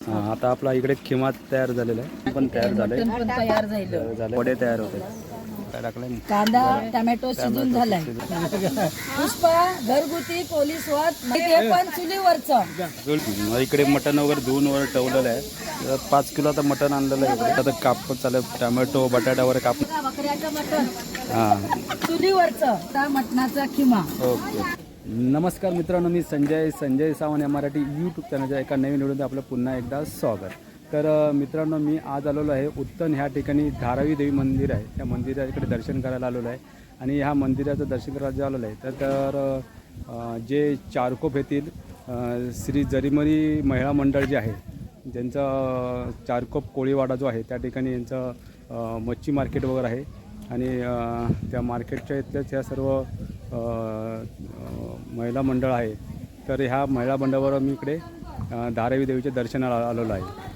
हा, आता आपला इकडे खिमा तयार झालेला आहे. पण तयार झालंय. मटण पण तयार झालं. झाले वडे तयार होते. काय टाकलंय कांदा टमॅटो शिजून झालाय. पुष्पा घरगुती पोलीस वाद ते पण चुलीवरचं. इकडे मटण वगैरे धुवून वगैरे ठेवलेलं आहे. तर पाच किलो आता मटण आणलेलं आहे इकडे. आता कापत चालू आहे. टोमॅटो बटाटा वगैरे काप. बकऱ्याचं मटण. हां. चुलीवरचं. त्या मटणाचा खिमा. ओके. नमस्कार मित्रांनो मी संजय संजय सावंत या मराठी यूट्यूब चॅनलच्या एका नवीन व्हिडिओमध्ये आपलं पुन्हा एकदा स्वागत. तर मित्रांनो मी आज आलेलो आहे उत्तन ह्या ठिकाणी धारावी देवी मंदिर आहे. त्या मंदिराकडे दर्शन करायला आलेलो आहे. आणि ह्या मंदिराचं दर्शन करायला जे आलेलो आहे तर तर जे चारकोप येथील श्री जरीमरी महिला मंडळ जे आहे ज्यांचं चारकोप कोळीवाडा जो आहे त्या ठिकाणी यांचं मच्छी मार्केट वगैरे आहे. आणि त्या मार्केटच्या इथल्याच ह्या सर्व महिला मंडळ आहे तर ह्या महिला मंडळावर मी इकडे धारावी देवीचे दर्शनाला आलेलो आहे.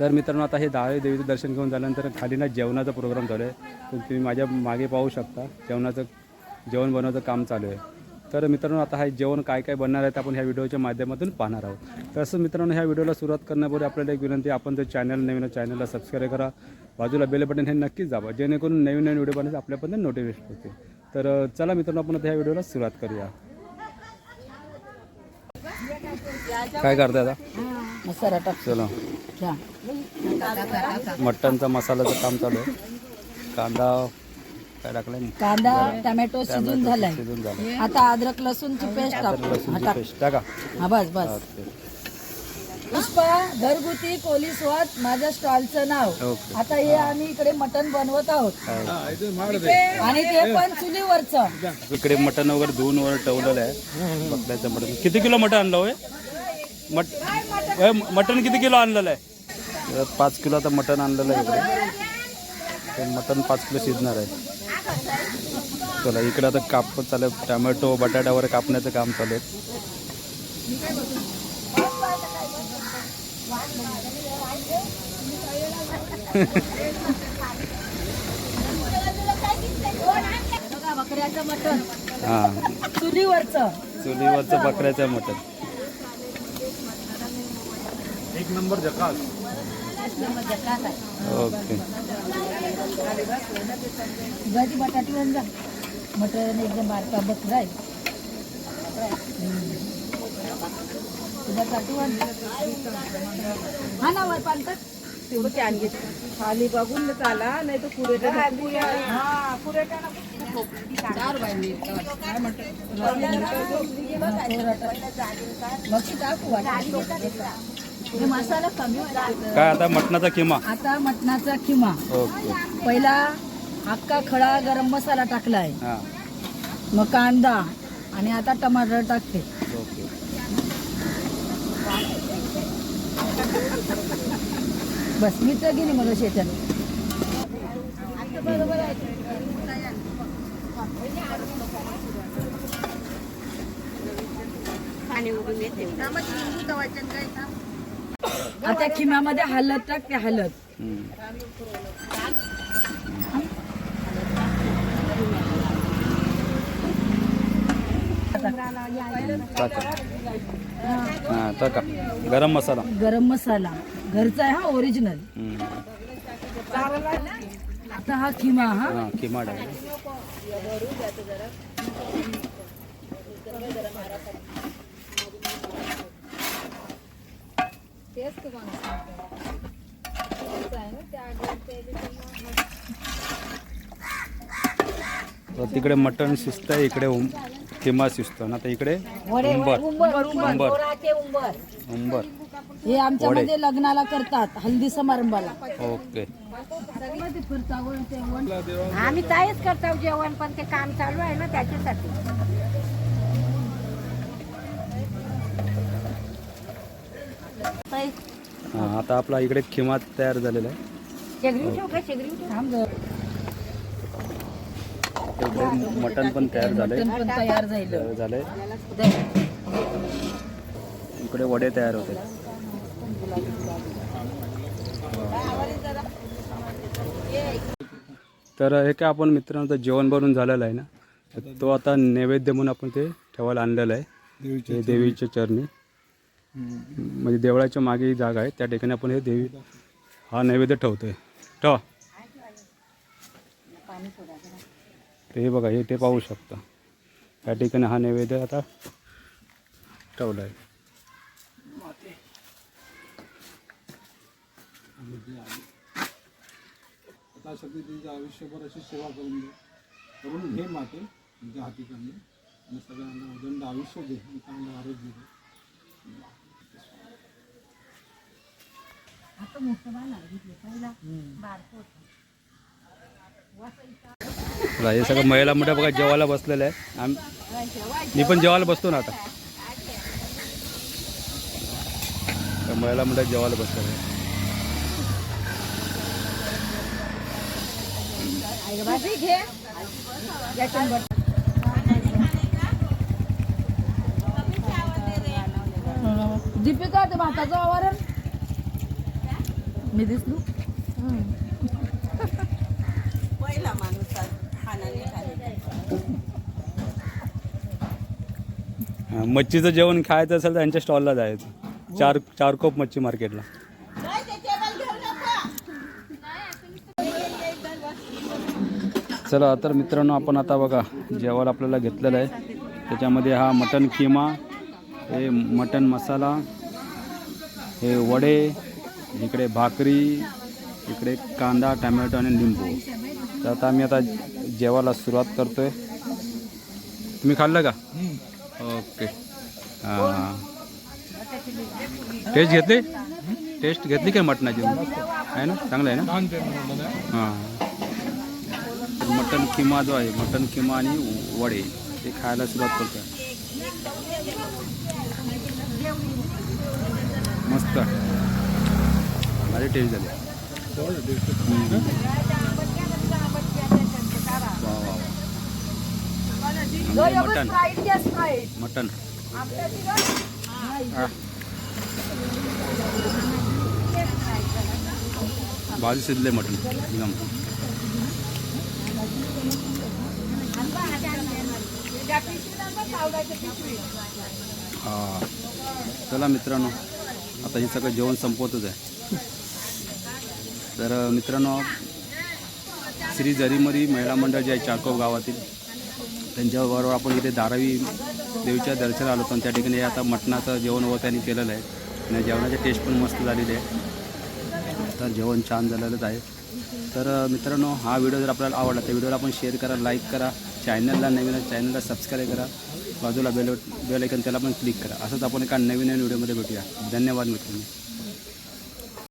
तर मित्रांनो आता हे धारावी देवीचं दर्शन घेऊन झाल्यानंतर खाली ना जेवणाचा प्रोग्राम चालू आहे. तर तुम्ही माझ्या मागे पाहू शकता जेवणाचं जेवण बनवायचं काम चालू आहे. तर मित्रांनो आता हे जेवण काय काय बनणार आहे ते आपण ह्या व्हिडिओच्या माध्यमातून पाहणार आहोत. तसं मित्रांनो ह्या व्हिडिओला सुरुवात करण्यापूर्वी आपल्याला एक विनंती आपण जर चॅनल नवीन चॅनलला सबस्क्राईब करा. बाजूला बेल बटन हे नक्कीच जावा जेणेकरून नवीन नवीन व्हिडिओ बनवायचे आपल्यापर्यंत नोटिफिकेशन होते. तर चला मित्रांनो आपण आता ह्या व्हिडिओला सुरुवात करूया. काय करताय आता? मसाला टाक चला. घ्या. मटणचा मसाल्याचं काम चालू आहे. कांदा काय टाकलाय कांदा टमॅटो शिजून झालाय. शिजून झालं आता अद्रक लसूणची पेस्ट टाक. हा, लसूणची टाक पेस्ट टाका. हा बस बस. पुष्पा घरगुती पोलीस वाद माझ्या स्टॉलचं नाव. ओके. आता हे आम्ही इकडे मटण बनवत आहोत. आणि ते पण चुलीवरचं. इकडे मटण वगैरे धुवून वगैरे ठेवलेलं आहे. मटण किती किलो मटण आणलं होय? मट होय, मटण किती किलो आणलेलं आहे? तर पाच किलो आता मटण आणलेलं आहे इकडे. ते मटण पाच किलो शिजणार आहे. चला इकडे आता कापत चालू आहे. टोमॅटो बटाटा वगैरे कापण्याचं काम चालू आहे. बघा, बकऱ्याचं मटण. हां. चुलीवरचं. चुलीवरचं बकऱ्याचं मटण. एक नंबर जकास. ओके. भाजी बटाटी वन जा. मटण एकदम बारका आहे. हम्म. बटाटी वन हा ना वर पालतात. तेवढं कॅन घेत खाली बघून चाला नाही तर पुढे चार बाई काय म्हणतो टाकू हे मसाला कमी. काय आता मटणाचा किमा? आता मटणाचा ओके. पहिला अख्खा खडा गरम मसाला टाकलाय. हां. मग कांदा आणि आता टमाटर टाकते. ओके. बस मी तर गेली मला शेतात. आता खिम्यामध्ये हलद टाकते हलद हम्म. टाका. हां टाका. गरम मसाला. गरम मसाला. घरचा आहे हा ओरिजिनल हम्म. आता हा खिमा हा? हां किमा टाका तर तिकडे मटण शिजतंय इकडे किमा शिजतो ना आता इकडे उंबर. उंबर उंबर उंबर. उंबर हे आमच्या मध्ये लग्नाला करतात हल्दी समारंभाला. ओके. आम्ही ताईच करतो जेवण पण ते काम चालू आहे ना त्याच्यासाठी. हां आता आपला इकडे किमा तयार झालेला आहे. मटण पण तयार झालंय. झालं. झालंय. इकडे वडे तयार होते. तर हे काय आपण मित्रांनो जेवण बनवून झालेलं आहे ना. तो आता नैवेद्य म्हणून आपण ते ठेवायला आणलेलं आहे. हे देवीच्या चरणी. म्हणजे देवळाच्या मागे ही जागा आहे. त्या ठिकाणी आपण हे देवी हा नैवेद्य ठेवतोय. ठेवा. ते हे बघा हे ते पाहू शकता. या ठिकाणी हा नैवेद्य आता ठेवला आहे. सगळी त्यांची आयुष्यभर अशी सेवा करून दे करून घे माते तुमच्या हाती कमी आणि सगळ्यांना उदंड आयुष्य दे आणि चांगलं आरोग्य दे. बघा, हे सगळं महिला मोठ्या बघा जेवायला बसलेलं आहे आम मी पण जेवायला बसतो ना आता. महिला मोठ्या जेवायला बसलेलं आहे शंभर दीपिका ते भाताचं आवारण मी दिसलो? पहिला माणूस हा, मच्छीचं जेवण खायचं असेल तर यांच्या स्टॉलला जायचं. चार चार कोप मच्छी मार्केटला. चला तर मित्रांनो आपण आता बघा जेवायला आपल्याला घेतलेलं आहे. त्याच्यामध्ये हा मटन किमा हे मटन मसाला हे वडे इकडे भाकरी इकडे कांदा टमॅटो आणि लिंबू. तर आता आम्ही आता जेवायला सुरुवात करतोय. तुम्ही खाल्लं का? ओके. हां. टेस्ट घेतली? टेस्ट घेतली काय मटणाची? आहे ना? चांगलं आहे ना? हां. मटन किमा जो आहे मटन किमा आणि वडे ते खायला सुरुवात करतो मस्त. भारी टेस्ट झाली. मटन मटन भाजी शिजले मटन एकदम. हा. चला मित्रांनो आता हे सगळं जेवण संपवतच आहे. तर मित्रांनो श्री जरीमरी महिला मंडळ जे आहे चाळकोप गावातील त्यांच्याबरोबर आपण इथे धारावी देवीच्या दर्शनाला आलो होतो त्या ठिकाणी आता मटणाचं जेवण वगैरे त्यांनी केलेलं आहे. आणि जेवणाची टेस्ट पण मस्त झालेली आहे. तर जेवण छान झालेलंच आहे. तर मित्रांनो हा व्हिडिओ जर आपल्याला आवडला तर व्हिडिओला आपण शेअर करा लाईक करा चॅनलला नवीन चॅनलला सबस्क्राईब करा. बाजूला बेल बेल ऐकन त्याला पण क्लिक करा. असंच आपण एका नवीन नवीन व्हिडिओमध्ये भेटूया. धन्यवाद मित्रांनो.